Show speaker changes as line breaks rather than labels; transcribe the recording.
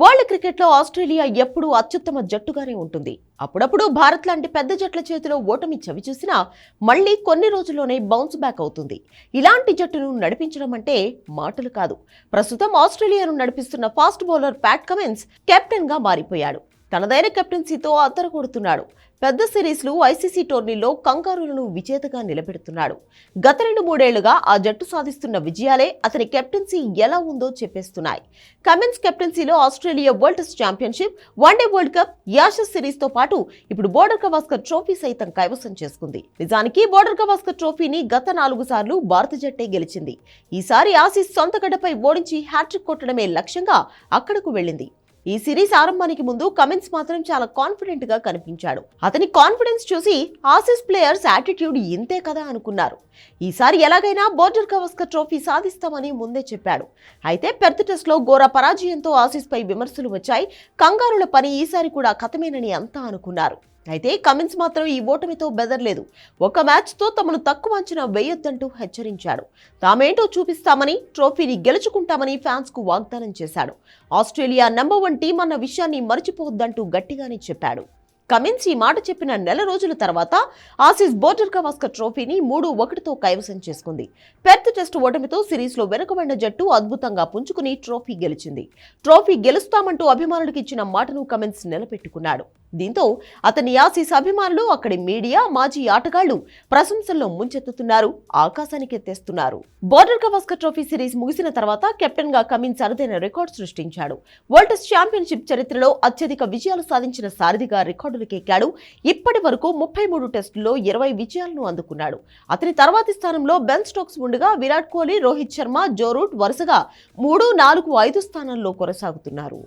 World క్రికెట్లో Australia ఎప్పుడూ అత్యుత్తమ జట్టుగానే ఉంటుంది. అప్పుడప్పుడు భారత్ లాంటి పెద్ద జట్ల చేతిలో ఓటమి చవి చూసినా మళ్ళీ కొన్ని రోజుల్లోనే బౌన్స్ బ్యాక్ అవుతుంది. ఇలాంటి జట్టును నడిపించడం అంటే మాటలు కాదు. ప్రస్తుతం ఆస్ట్రేలియాను నడిపిస్తున్న ఫాస్ట్ బౌలర్ ప్యాట్ కమిన్స్ కెప్టెన్గా మారిపోయాడు. తనదైన కెప్టెన్సీతో అద్దర కొడుతున్నాడు పెద్ద సిరీస్లు ఐసీసీ టోర్నీలో కంగారులను విజేతగా నిలబెడుతున్నాడు. గత రెండు మూడేళ్ళుగా ఆ జట్టు సాధిస్తున్న విజయాలే అతని కెప్టెన్సీ ఎలా ఉందో చెప్పేస్తున్నాయి. Cummins కెప్టెన్సీలో Australia world test championship one day world cup Ashes సిరీస్తో పాటు ఇప్పుడు బోర్డర్ గవాస్కర్ ట్రోఫీ సైతం కైవసం చేసుకుంది. నిజానికి బోర్డర్ గవాస్కర్ ట్రోఫీని గత నాలుగు సార్లు భారత జట్టే గెలిచింది. ఈసారి ఆసీస్ సొంత గడ్డపై ఓడించి హ్యాట్రిక్ కొట్టడమే లక్ష్యంగా అక్కడకు వెళ్ళింది. ఈ సిరీస్ ఆరంభానికి ముందు కమిన్స్ మాత్రం చాలా కాన్ఫిడెంట్గా కనిపించాడు. అతని కాన్ఫిడెన్స్ చూసి ఆసీస్ ప్లేయర్స్ యాటిట్యూడ్ ఇంతే కదా అనుకున్నారు. ఈసారి ఎలాగైనా బోర్డర్ కవస్కర్ ట్రోఫీ సాధిస్తామని ముందే చెప్పాడు. అయితే పెర్త్ టెస్ట్లో ఘోర పరాజయంతో ఆసీస్ పై విమర్శలు వచ్చాయి. కంగారుల పని ఈసారి కూడా కథమేనని అంతా అనుకున్నారు. అయితే కమిన్స్ మాత్రం ఈ ఓటమితో బెదర్లేదు. ఒక మ్యాచ్తో తమను తక్కువ అంచనా వేయొద్దంటూ హెచ్చరించాడు తామేంటో చూపిస్తామని ట్రోఫీని గెలుచుకుంటామని ఫ్యాన్స్కు వాగ్దానం చేశాడు. ఆస్ట్రేలియా నెంబర్ వన్ టీం అన్న విషయాన్ని మర్చిపోవద్దంటూ గట్టిగానే చెప్పాడు. కమిన్స్ ఈ మాట చెప్పిన నెల రోజుల తర్వాత ఆసీస్ బోర్డర్ గవాస్కర్ ట్రోఫీని మూడు ఒకటితో కైవసం చేసుకుంది. పెర్త్ టెస్ట్ ఓటమితో సిరీస్లో వెనుకబడిన జట్టు అద్భుతంగా పుంజుకుని ట్రోఫీ గెలిచింది. ట్రోఫీ గెలుస్తామంటూ అభిమానులకు ఇచ్చిన మాటను కమిన్స్ నిలబెట్టుకున్నాడు. దీంతో అతని యాసీస్ అభిమానులు అక్కడి మీడియా మాజీ ఆటగాళ్ళు ప్రశంసల్లో ముంచెత్తుతున్నారు ఆకాశానికి ఎత్తేస్తున్నారు. బోర్డర్ గవాస్కర్ ట్రోఫీ సిరీస్ ముగిసిన తర్వాత కెప్టెన్గా కమిన్స్ అరుదైన రికార్డు సృష్టించాడు. వరల్డ్ ఛాంపియన్షిప్ చరిత్రలో అత్యధిక విజయాలు సాధించిన సారథిగా రికార్డులకెక్కాడు ఇప్పటి వరకు ముప్పై మూడు టెస్టుల్లో ఇరవై విజయాలను అందుకున్నాడు. అతని తర్వాతి స్థానంలో బెన్ స్టోక్స్ ఉండగా విరాట్ కోహ్లీ రోహిత్ శర్మ జో రూట్ వరుసగా మూడు నాలుగు ఐదు స్థానాల్లో కొనసాగుతున్నారు.